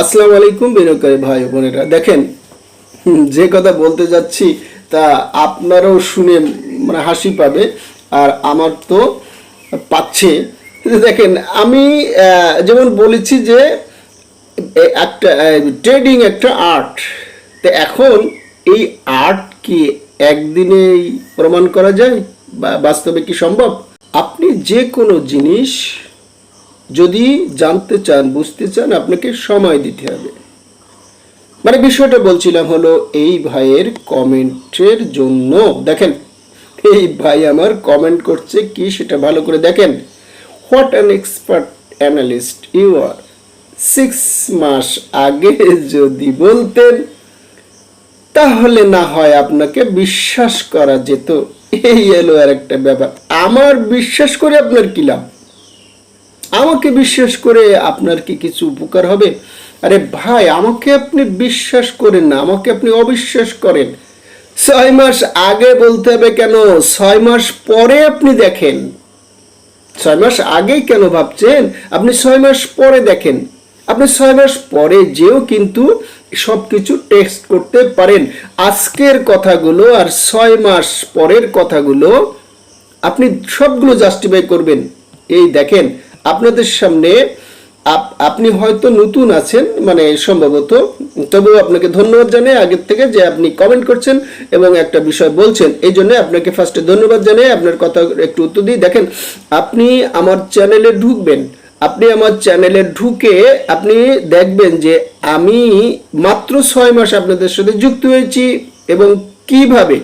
আসসালামু আলাইকুম বিনিয়োগকারী ভাই বোনেরা। দেখেন যে কথা বলতে যাচ্ছি তা আপনারাও শুনে মানে হাসি পাবে আর আমার তো পাচ্ছে। দেখেন, আমি যেমন বলেছি যে একটা ট্রেডিং একটা আর্ট তো এখন এই আর্ট কি একদিনেই প্রমাণ করা যায় বা বাস্তবে কি সম্ভব? আপনি যে কোনো জিনিস যদি জানতে চান, বুঝতে চান, আপনাকে সময় দিতে হবে। মানে বিষয়টা বলছিলাম হলো, এই ভাইয়ের কমেন্টের জন্য। দেখেন, এই ভাই আমার কমেন্ট করছে কি সেটা ভালো করে দেখেন। What an expert analyst you are. Six মাস আগে যদি বলতেন, তাহলে না হয় আপনাকে বিশ্বাস করা যেত। এই এলো আর একটা ব্যাপার। আমার বিশ্বাস করে আপনার কি লাভ? আমাকে বিশ্বাস করে আপনার কি কিছু উপকার হবে? আরে ভাই, আমাকে আপনি বিশ্বাস করেন না, আমাকে আপনি অবিশ্বাস করেন। ছয় মাস আগে বলতে হবে কেন? ছয় মাস পরে আপনি দেখেন। ছয় মাস আগেই কেন ভাবছেন? আপনি ছয় মাস পরে দেখেন। আপনি ছয় মাস পরে যেও কিন্তু সব কিছু টেক্সট করতে পারেন। আজকের কথাগুলো আর ছয় মাস পরের কথাগুলো আপনি সবগুলো জাস্টিফাই করবেন। এই দেখেন আপনাদের সামনে আপনি হয়তো নতুন আছেন মানে সম্ভবত। তবুও আপনাকে ধন্যবাদ জানাই আগের থেকে যে আপনি কমেন্ট করছেন এবং একটা বিষয় বলছেন। এই জন্য আপনাকে ফার্স্টে ধন্যবাদ জানাই। আপনার কথা একটু উত্তর দিই। দেখেন, আপনি আমার চ্যানেলে ঢুকবেন। আপনি আমার চ্যানেলে ঢুকে আপনি দেখবেন যে আমি মাত্র ছয় মাস আপনাদের সাথে যুক্ত হয়েছি এবং কীভাবে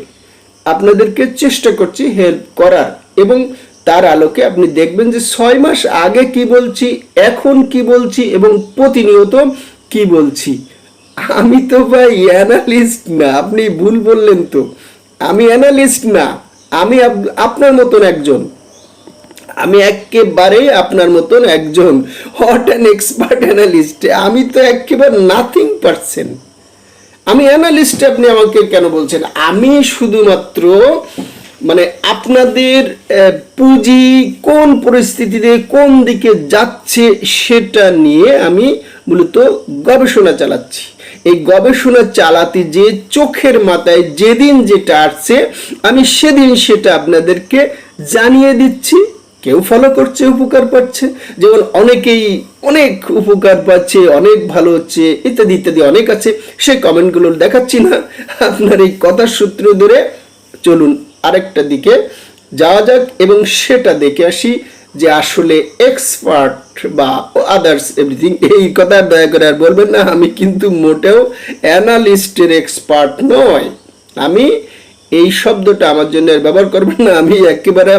আপনাদেরকে চেষ্টা করছি হেল্প করার। এবং তার আলোকে আপনি দেখবেন যে ছয় মাস আগে কি বলছি, এখন কি বলছি এবং প্রতিনিয়ত কি বলছি। আমি তো ভাই অ্যানালিস্ট না, আপনি ভুল বললেন তো। আমি অ্যানালিস্ট না, আমি আপনার মতন একজন। আমি একেবারে আপনার মতন একজন। হট অ্যান্ড এক্সপার্ট অ্যানালিস্ট আমি তো একেবারে নাথিং পারছেন আমি অ্যানালিস্ট আপনি আমাকে কেন বলছেন? আমি শুধুমাত্র মানে আপনাদের পুঁজি কোন পরিস্থিতিতে কোন দিকে যাচ্ছে সেটা নিয়ে আমি মূলত গবেষণা চালাচ্ছি। এই গবেষণা চালাতে যে চোখের মাথায় যেদিন যেটা আসছে, আমি সেদিন সেটা আপনাদেরকে জানিয়ে দিচ্ছি। কেউ ফলো করছে, উপকার পাচ্ছে। যেমন অনেকেই অনেক উপকার পাচ্ছে, অনেক ভালো হচ্ছে, ইত্যাদি ইত্যাদি অনেক আছে। সেই কমেন্টগুলো দেখাচ্ছি না। আপনার এই কথার সূত্র ধরে চলুন। আরেকটা দিকে যাওয়া যাক এবং সেটা দেখে আসি যে আসলে এক্সপার্ট বা আদার্স এভরিথিং এই কথা দয়া করে আর বলবেন না, আমি কিন্তু মোটেও অ্যানালিস্টের এক্সপার্ট নয় আমি এই শব্দটা আমার জন্য আর ব্যবহার করবেন না, আমি একেবারে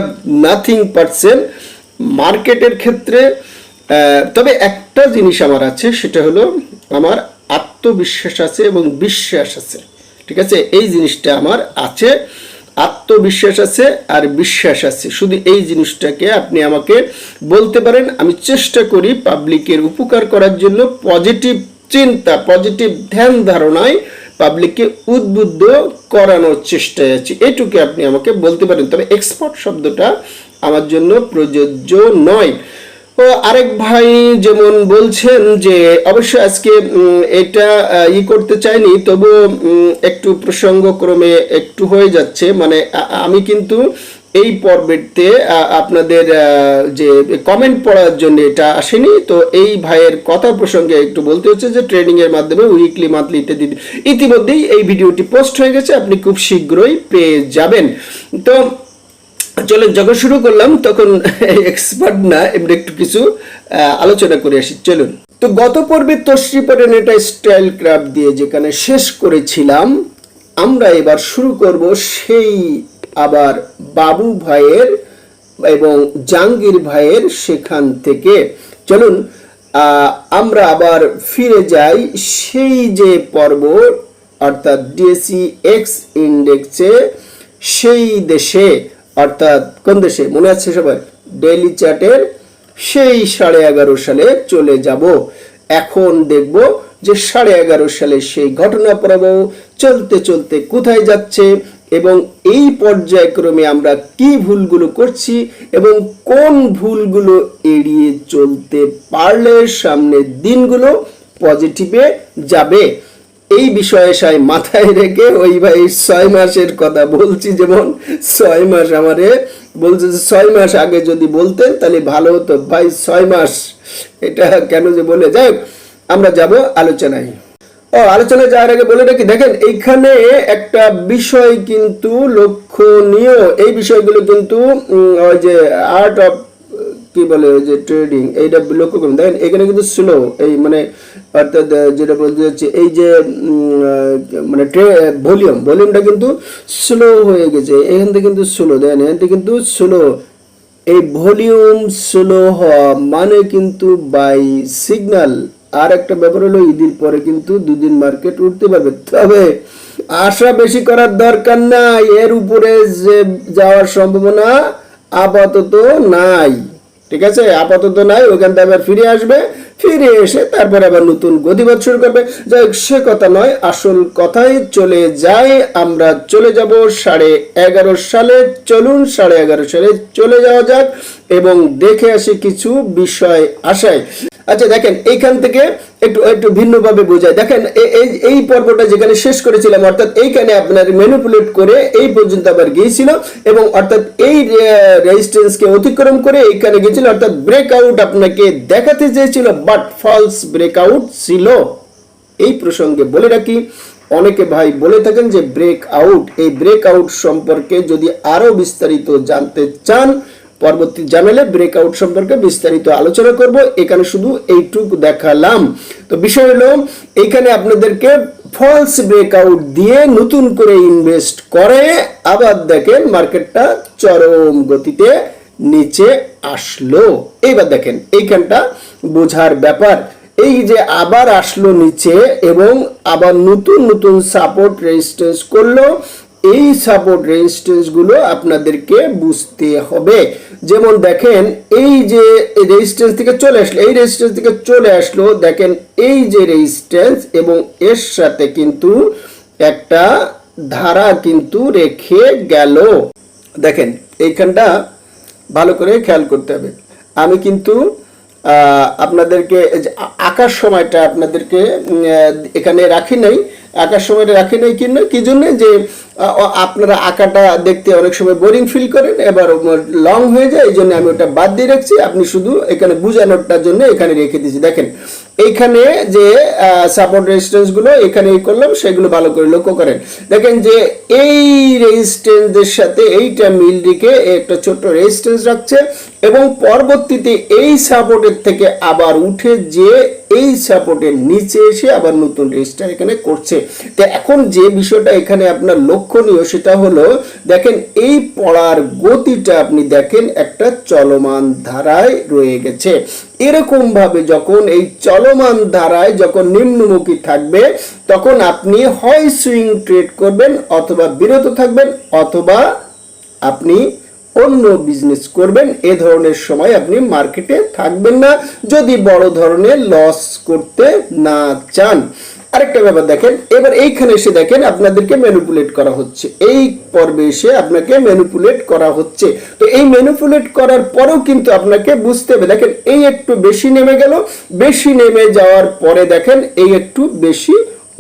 নাথিং পারসেন মার্কেটের ক্ষেত্রে তবে একটা জিনিস আমার আছে, সেটা হলো আমার আত্মবিশ্বাস আছে এবং বিশ্বাস আছে। ঠিক আছে? এই জিনিসটা আমার আছে। আত্মবিশ্বাস আছে আর বিশ্বাস আছে। শুধু এই জিনিসটাকে আপনি আমাকে বলতে পারেন, আমি চেষ্টা করি পাবলিকের উপকার করার জন্য পজিটিভ চিন্তা পজিটিভ ধ্যান ধারণায় পাবলিককে উদ্বুদ্ধ করানোর চেষ্টায় আছি। এটুকু আপনি আমাকে বলতে পারেন। তবে এক্সপার্ট শব্দটা আমার জন্য প্রযোজ্য নয়। ও আরেক ভাই যেমন বলছেন যে অবশ্যই আজকে এটা ই করতে চাইনি তবু একটু প্রসঙ্গক্রমে একটু হয়ে যাচ্ছে। মানে আমি কিন্তু এই পর্বেতে আপনাদের যে কমেন্ট পড়ার জন্য এটা আসেনি। তো এই ভাইয়ের কথা প্রসঙ্গে একটু বলতে হচ্ছে যে ট্রেনিং এর মাধ্যমে উইকলি মান্থলি ইত্যাদি ইতিমধ্যেই এই ভিডিওটি পোস্ট হয়ে গেছে। আপনি খুব শীঘ্রই পেয়ে যাবেন। তো চলেন, যখন শুরু করলাম, তখন এক্সপার্ট না, এমনি একটু কিছু আলোচনা করে আসি, চলুন। তো গত পর্বে তশ্রিপটেন এটা স্টাইল ক্রাফট দিয়ে যেখানে শেষ করেছিলাম, আমরা এবার শুরু করব সেই আবার বাবু ভাইয়ের এবং জাহাঙ্গীর ভাইয়ের সেখান থেকে। চলুন আমরা আবার ফিরে যাই সেই যে পর্ব, অর্থাৎ ডিএসি এক্স ইন্ডেক্সে সেই দেশে। অর্থাৎ কোন দেশে? মনে আছে সবাই ডেইলি চ্যাটের সেই সাড়ে এগারো সালে চলে যাব। এখন দেখব যে সাড়ে এগারো সালে সেই ঘটনা প্রবাহ চলতে চলতে কোথায় যাচ্ছে এবং এই পর্যায়ক্রমে আমরা কি ভুলগুলো করছি এবং কোন ভুলগুলো এড়িয়ে চলতে পারলে সামনের দিনগুলো পজিটিভে যাবে? এই বিষয়ে সাই মাথায় রেখে ওই ভাই ছয় মাসের কথা বলছি যেমন ছয় মাস আমারে বলছে যে ছয় মাস আগে যদি বলতেন তাহলে ভালো হতো। ভাই, ছয় মাস, এটা কেন যে বলে? যাই আমরা যাব আলোচনায়। ও আলোচনা যাওয়ার আগে বলে রাখি, দেখেন, এইখানে একটা বিষয় কিন্তু লক্ষণীয়। এই বিষয়গুলো কিন্তু ওই যে আর্ট অফ কি বলে ওই যে ট্রেডিং এইটা লক্ষ্য করুন। দেখেন, এখানে কিন্তু স্লো এই মানে অর্থাৎ যেটা বলতে যাচ্ছি এই যে মানে ভলিউম ভলিউমটা কিন্তু স্লো হয়ে গেছে। এখান থেকে কিন্তু স্লো দেখেন, এখান থেকে কিন্তু স্লো এই ভলিউম স্লো হওয়া মানে কিন্তু বাই সিগন্যাল আর একটা ব্যাপার হলো, ঈদের পরে কিন্তু দুদিন মার্কেট উঠতে পারবে। তবে আশা বেশি করার দরকার নাই। এর উপরে যে যাওয়ার সম্ভাবনা আপাতত নাই। ঠিক আছে? আপাতত নাই, ওখান থেকে আবার ফিরে আসবে। ফিরে এসে তারপর আবার নতুন গতিবাদ শুরু করবে। যাই সে কথা নয়, আসল কথাই চলে যায় আমরা চলে যাব সাড়ে এগারো সালে। চলুন সাড়ে এগারো সালে চলে যাওয়া যাক এবং দেখে আসি কিছু বিষয় আশায়। আচ্ছা দেখেন, এইখান থেকে একটু একটু ভিন্নভাবে বোঝায়। দেখেন এই এই পর্বটা যেখানে শেষ করেছিলাম, অর্থাৎ এইখানে আপনার ম্যানিপুলেট করে এই পর্যন্ত আবার গিয়েছিল এবং অর্থাৎ এই রেজিস্ট্যান্সকে অতিক্রম করে এইখানে গিয়েছিল, অর্থাৎ ব্রেকআউট আপনাকে দেখাতে চেয়েছিল বাট ফলস ব্রেকআউট ছিল। এই প্রসঙ্গে বলে রাখি, অনেকে ভাই বলে থাকেন যে ব্রেক আউট এই ব্রেক আউট সম্পর্কে যদি আরও বিস্তারিত জানতে চান পরবর্তী জানালে ব্রেক আউট সম্পর্কে বিস্তারিত আলোচনা করব। এখানে শুধু এইটুকু দেখালাম। তো বিষয় হলো এইখানে আপনাদেরকে ফলস ব্রেক আউট দিয়ে নতুন করে ইনভেস্ট করে, আবার দেখেন মার্কেটটা চরম গতিতে নিচে আসলো। এইবার দেখেন, এইখানটা বোঝার ব্যাপার। এই যে আবার আসলো নিচে এবং আবার নতুন নতুন সাপোর্ট রেজিস্ট্যান্স করল, এই সাপোর্ট রেজিস্ট্যান্সগুলো আপনাদেরকে বুঝতে হবে। যেমন দেখেন, এই যে রেজিস্ট্যান্স থেকে চলে আসলো, এই রেজিস্ট্যান্স থেকে চলে আসলো, দেখেন এই যে রেজিস্ট্যান্স এবং এর সাথে কিন্তু একটা ধারা কিন্তু রেখে গেল। দেখেন, এইখানটা ভালো করে খেয়াল করতে হবে। আমি কিন্তু আপনাদেরকে আঁকার সময়টা আপনাদেরকে এখানে রাখি নাই। আঁকার সময়টা রাখি নাই কি না? কি জন্য? যে আপনারা আঁকাটা দেখতে অনেক সময় বোরিং ফিল করেন, এবার লং হয়ে যায়, এই জন্য আমি ওটা বাদ দিয়ে রাখছি। আপনি শুধু এখানে বুঝানোটার জন্য এখানে রেখে দিয়েছি। দেখেন এইখানে যে সাপোর্ট রেজিস্ট্যান্সগুলো এখানে এই করলাম, সেগুলো ভালো করে লক্ষ্য করেন। দেখেন যে, এই রেজিস্ট্যান্সের সাথে এইটা মিল রেখে একটা ছোট্ট রেজিস্ট্যান্স রাখছে এবং পরবর্তীতে এই সাপোর্টের থেকে আবার উঠে যে, এই সাপোর্টের নিচে এসে আবার নতুন রেজিস্টার এখানে করছে। তো এখন যে বিষয়টা এখানে আপনার লক্ষণীয়, সেটা হলো, দেখেন এই পড়ার গতিটা আপনি দেখেন, একটা চলমান ধারায় রয়ে গেছে। এরকম ভাবে যখন এই চলমান ধারায় যখন নিম্নমুখী থাকবে, তখন আপনি হয় সুইং ট্রেড করবেন অথবা বিরত থাকবেন অথবা আপনি অন্য বিজনেস করবেন। এ ধরনের সময় আপনি মার্কেটে থাকবেন না। যদি বড় ধরনের লস করতে না চান আরেকটা ব্যাপার দেখেন, এবার এইখানে এসে দেখেন আপনাদেরকে ম্যানিপুলেট করা হচ্ছে। এই পর্বে এসে আপনাকে ম্যানিপুলেট করা হচ্ছে। তো এই ম্যানিপুলেট করার পরেও কিন্তু আপনাকে বুঝতে হবে, দেখেন এই একটু বেশি নেমে গেল, বেশি নেমে যাওয়ার পরে দেখেন এই একটু বেশি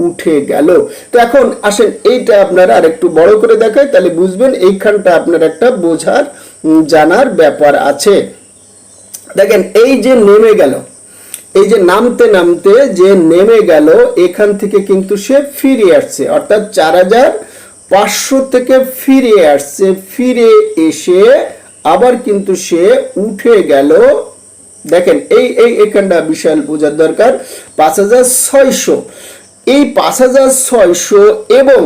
উঠে গেল। তো এখন আসেন, এইটা আপনারা আর একটু বড় করে দেখায় তাহলে বুঝবেন এইখানটা আপনার একটা বোঝার জানার ব্যাপার আছে। দেখেন, এই যে নেমে গেল এই যে নামতে নামতে যে নেমে গেল, এখান থেকে কিন্তু সে ফিরে আসছে। অর্থাৎ চার হাজার পাঁচশো থেকে ফিরে আসছে। ফিরে এসে আবার কিন্তু সে উঠে গেল। দেখেন, এই এই, এখানটা বিশাল বোঝার দরকার। পাঁচ হাজার ছয়শো। এই পাঁচ হাজার ছয়শো এবং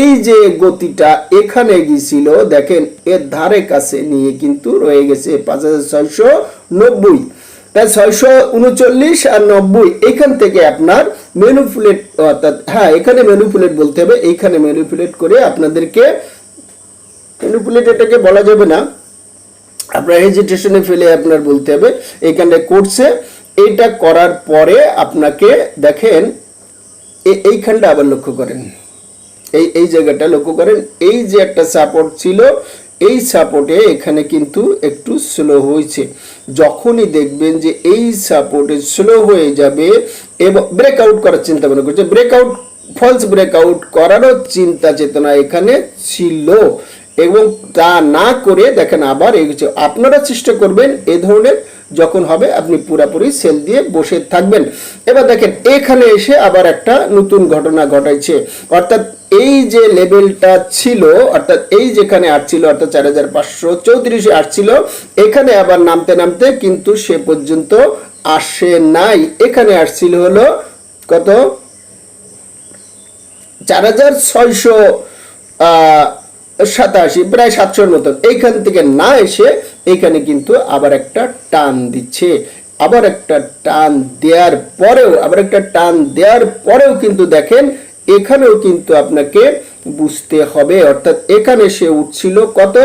এই যে গতিটা এখানে গিয়েছিল, দেখেন, এর ধারে কাছে নিয়ে কিন্তু রয়ে গেছে পাঁচ হাজার ছয়শো নব্বই। তাই ছয়শো উনচল্লিশ আর নব্বই, এখান থেকে আপনার ম্যানুপুলেট অর্থাৎ হ্যাঁ এখানে ম্যানুপুলেট বলতে হবে, এইখানে ম্যানুপুলেট করে আপনাদেরকে ম্যানুপুলেট এটাকে বলা যাবে না। আপনার হেজিটেশনে ফেলে আপনার বলতে হবে এইখানে করছে এটা করার পরে আপনাকে দেখেন এইখানটা আবার লক্ষ্য করেন। এই এই জায়গাটা লক্ষ্য করেন, এই যে একটা সাপোর্ট ছিল এই সাপোর্টে এখানে কিন্তু একটু স্লো হয়েছে। যখনই দেখবেন যে এই সাপোর্টে স্লো হয়ে যাবে এবং ব্রেকআউট করার চিন্তা ভাবনা করছে। ব্রেকআউট ফলস ব্রেকআউট করারও চিন্তা চেতনা এখানে ছিল এবং তা না করে দেখেন আবার এগোচ্ছে আপনারা চেষ্টা করবেন এ ধরনের যখন হবে, আপনি পুরাপুরি সেল দিয়ে বসে থাকবেন। এবার দেখেন, এখানে এসে আবার একটা নতুন ঘটনা ঘটাইছে। অর্থাৎ এই যে লেভেলটা ছিল, অর্থাৎ এই যেখানে আসছিল অর্থাৎ চার হাজার পাঁচশো চৌত্রিশে আসছিল এখানে আবার নামতে নামতে কিন্তু সে পর্যন্ত আসে নাই। এখানে আসছিল হলো কত? চার হাজার ছয়শো সাতাশি, প্রায় সাতশোর মতন এইখান থেকে না এসে এইখানে কিন্তু আবার একটা টান দিচ্ছে। আবার একটা টান দেওয়ার পরেও, আবার একটা টান দেওয়ার পরেও কিন্তু দেখেন, এখানেও কিন্তু আপনাকে বুঝতে হবে। অর্থাৎ এখানে সে উঠছিল কত?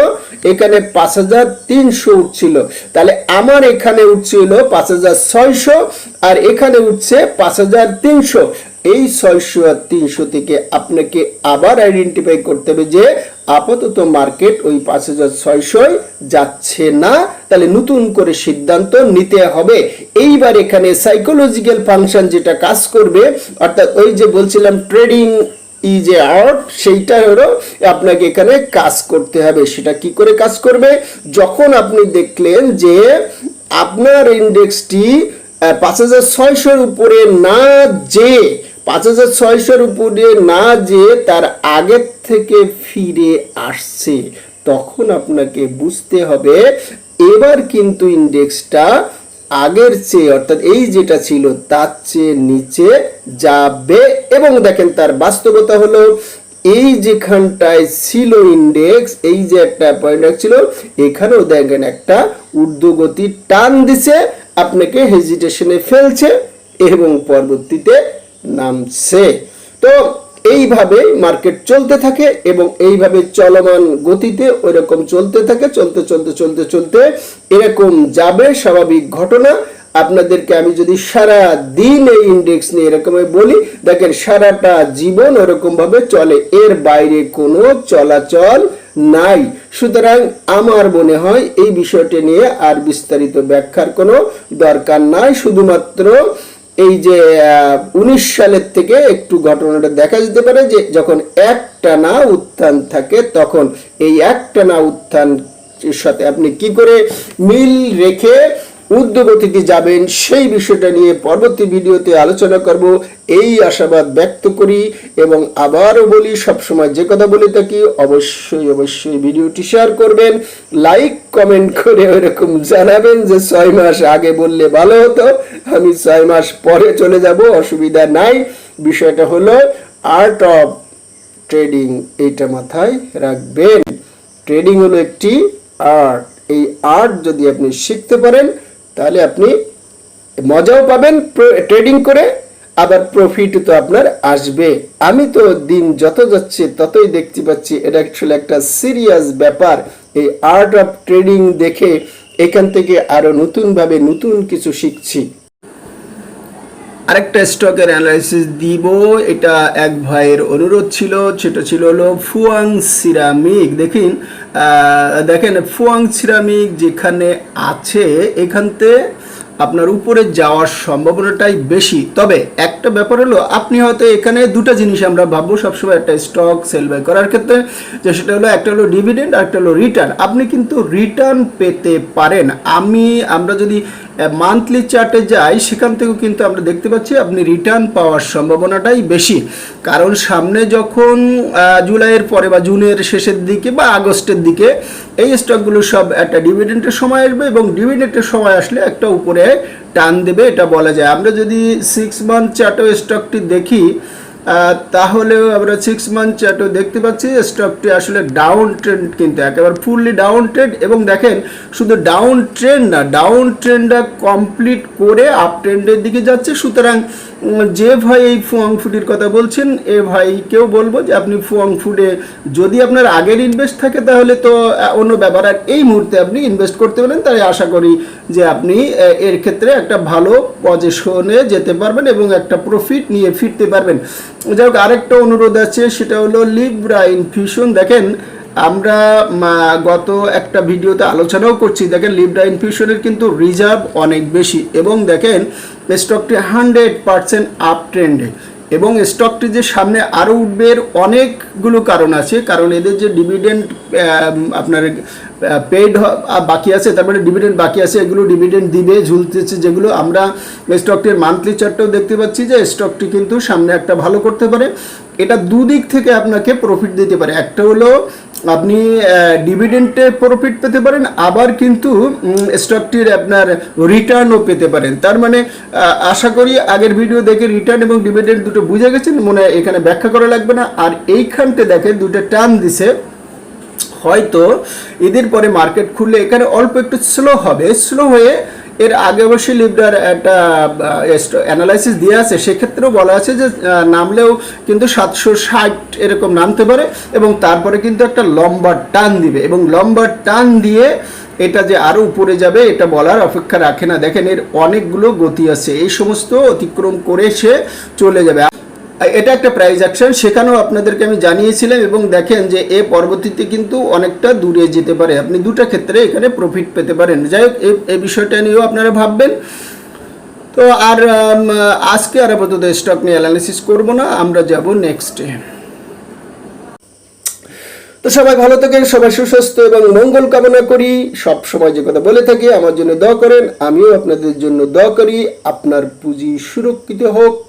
এখানে পাঁচ হাজার তিনশো উঠছিল। তাহলে আমার এখানে উঠছিল পাঁচ হাজার ছয়শো আর এখানে উঠছে পাঁচ হাজার তিনশো। এই ছয়শো আর তিনশো থেকে আপনাকে আবার আইডেন্টিফাই করতে হবে যে আপাতত মার্কেট ওই পাঁচ হাজার ছয়শোয় যাচ্ছে না। তাহলে নতুন করে সিদ্ধান্ত নিতে হবে। এইবার এখানে সাইকোলজিক্যাল ফাংশন যেটা কাজ করবে, অর্থাৎ ওই যে বলছিলাম ট্রেডিং ই যে আউট সেইটা হলো আপনাকে এখানে কাজ করতে হবে। সেটা কি করে কাজ করবে? যখন আপনি দেখলেন যে আপনার ইন্ডেক্সটি পাঁচ হাজার ছয়শোর উপরে না যে পাঁচ হাজার ছয়শোর উপরে না যে তার আগের থেকে ফিরে আসছে। তখন আপনাকে বুঝতে হবে, এবার কিন্তু ইন্ডেক্সটা আগের চেয়ে, অর্থাৎ এই যেটা ছিল তার চেয়ে নিচে যাবে। এবং দেখেন তার বাস্তবতা হলো, এই যেখানটায় ছিল ইন্ডেক্স, এই যে একটা পয়েন্ট ছিল, এখানেও দেখেন একটা ঊর্ধ্বগতি টান দিছে, আপনাকে হেজিটেশনে ফেলছে, এবং পরবর্তীতে নামছে। তো এইভাবে মার্কেট চলতে থাকে এবং এইভাবে চলমান গতিতে ওইরকম চলতে থাকে, চলতে চলতে চলতে চলতে এরকম যাবে স্বাভাবিক ঘটনা। আপনাদেরকে আমি যদি সারা দিন এই ইন্ডেক্স নিয়ে এরকম বলি, দেখেন সারাটা জীবন ওরকম ভাবে চলে, এর বাইরে কোনো চলাচল নাই। সুতরাং আমার মনে হয় এই বিষয়টি নিয়ে আর বিস্তারিত ব্যাখ্যার কোনো দরকার নাই। শুধুমাত্র এই যে উনিশ সালের থেকে একটু ঘটনাটা দেখা যেতে পারে যে, যখন একটানা উত্থান থাকে, তখন এই একটানা উত্থান সাথে আপনি কি করে মিল রেখে উদ্যোগতিতে যাবেন, সেই বিষয়টা নিয়ে পরবর্তী ভিডিওতে আলোচনা করব। এই আশাবাদ ব্যক্ত করি এবং আবারও বলি, সবসময় যে কথা বলে থাকি, অবশ্যই অবশ্যই ভিডিওটি শেয়ার করবেন। লাইক, কমেন্ট করে ওরকম জানাবেন যে ছয় মাস আগে বললে ভালো হতো। আমি ছয় মাস পরে চলে যাব, অসুবিধা নাই। বিষয়টা হলো, আর্ট অফ ট্রেডিং এইটা মাথায় রাখবেন। ট্রেডিং হলো একটি আর্ট। এই আর্ট যদি আপনি শিখতে পারেন তাহলে আপনি মজাও পাবেন ট্রেডিং করে আবার প্রফিট তো আপনার আসবে। আমি তো দিন যত যাচ্ছে, ততই দেখতে পাচ্ছি, এটা অ্যাকচুয়ালি একটা সিরিয়াস ব্যাপার। এই আর্ট অফ ট্রেডিং দেখে এখান থেকে আরও নতুনভাবে নতুন কিছু শিখছি। আরেকটা স্টকের অ্যানালাইসিস দিব, এটা এক ভাইয়ের অনুরোধ ছিল, সেটা ছিল হলো ফুয়াং সিরামিক। দেখুন দেখেন ফুয়াং সিরামিক যেখানে আছে এখানতে আপনার উপরে যাওয়ার সম্ভাবনাটাই বেশি। তবে একটা ব্যাপার হলো, আপনি হয়তো এখানে দুটো জিনিস আমরা ভাববো, সবসময় একটা স্টক সেল বাই করার ক্ষেত্রে, যে সেটা হলো একটা হলো ডিভিডেন্ড আর একটা হলো রিটার্ন আপনি কিন্তু রিটার্ন পেতে পারেন। আমি, আমরা যদি মান্থলি চার্টে যাই, সেখান থেকেও কিন্তু আমরা দেখতে পাচ্ছি আপনি রিটার্ন পাওয়ার সম্ভাবনাটাই বেশি। কারণ সামনে যখন জুলাইয়ের পরে বা জুনের শেষের দিকে বা আগস্টের দিকে এই স্টকগুলো সব একটা ডিভিডেন্টের সময় আসবে এবং ডিভিডেন্টের সময় আসলে একটা উপরে টান দেবে, এটা বলা যায়। আমরা যদি সিক্স মান্থ চার্টও স্টকটি দেখি তাহলেও আমরা সিক্স মান্থ চার্টও দেখতে পাচ্ছি স্টকটি আসলে ডাউন ট্রেন্ড কিন্তু একেবারে ফুললি ডাউন ট্রেন্ড এবং দেখেন, শুধু ডাউন ট্রেন্ড না ডাউন ট্রেন্ডটা কমপ্লিট করে আপ ট্রেন্ডের দিকে যাচ্ছে। সুতরাং যে ভাই এই ফুয়াং ফুডির কথা বলছেন, এ ভাইকেও বলব যে আপনি ফুয়াং ফুডে যদি আপনার আগের ইনভেস্ট থাকে, তাহলে তো অন্য ব্যাপার। আর এই মুহূর্তে আপনি ইনভেস্ট করতে পারেন, তাই আশা করি যে আপনি এর ক্ষেত্রে একটা ভালো পজিশনে যেতে পারবেন এবং একটা প্রফিট নিয়ে ফিরতে পারবেন। যাই হোক আরেকটা অনুরোধ আছে, সেটা হলো লিব্রা ইনফিউশন দেখেন, আমরা গত একটা ভিডিওতে আলোচনাও করছি। দেখেন লিবরা ইনফিউশনের কিন্তু রিজার্ভ অনেক বেশি এবং দেখেন স্টকটি হান্ড্রেড পার্সেন্ট আপ ট্রেন্ডে এবং স্টকটি যে সামনে আরও উঠবে এর অনেকগুলো কারণ আছে। কারণ এদের যে ডিভিডেন্ড আপনার পেইড বাকি আছে তারপরে ডিভিডেন্ড বাকি আছে, এগুলো ডিভিডেন্ড দিবে, ঝুলতেছে যেগুলো আমরা স্টকটির মান্থলি চার্টটাও দেখতে পাচ্ছি যে স্টকটি কিন্তু সামনে একটা ভালো করতে পারে। এটা দুদিক থেকে আপনাকে প্রফিট দিতে পারে। একটা হলো আপনি ডিভিডেন্টে প্রফিট পেতে পারেন, আবার কিন্তু স্টকটির আপনার রিটার্নও পেতে পারেন। তার মানে আশা করি আগের ভিডিও দেখে রিটার্ন এবং ডিভিডেন্ট দুটো বুঝে গেছেন, মনে এখানে ব্যাখ্যা করা লাগবে না। আর এইখানতে দেখেন, দুটো টার্ন দিছে। হয়তো ঈদের পরে মার্কেট খুললে এখানে অল্প একটু স্লো হবে। স্লো হয়ে এর আগে অবশ্যই লিবডার একটা অ্যানালাইসিস দিয়ে আছে। সেক্ষেত্রেও বলা আছে যে নামলেও কিন্তু সাতশো ষাট এরকম নামতে পারে এবং তারপরে কিন্তু একটা লম্বা টান দিবে এবং লম্বা টান দিয়ে এটা যে আরও উপরে যাবে, এটা বলার অপেক্ষা রাখে না। দেখেন এর অনেকগুলো গতি আছে। এই সমস্ত অতিক্রম করে সে চলে যাবে। এটা একটা প্রাইজ অ্যাকশন সেখানেও আপনাদেরকে আমি জানিয়েছিলাম এবং দেখেন যে এ পরবর্তীতে কিন্তু অনেকটা দূরে যেতে পারে। আপনি দুটো ক্ষেত্রে এখানে প্রফিট পেতে পারেন। যাই হোক এই- বিষয়টা নিয়েও আপনারা ভাববেন। তো আর আজকে আর আপাতত স্টক নিয়ে অ্যানালিসিস করব না, আমরা যাব নেক্সটে তো সবাই ভালো থাকেন, সবাই সুস্বাস্থ্য এবং মঙ্গল কামনা করি। সব সময় যে কথা বলে থাকি, আমার জন্য দোয়া করেন। আমিও আপনাদের জন্য দোয়া করি। আপনার পুঁজি সুরক্ষিত হোক।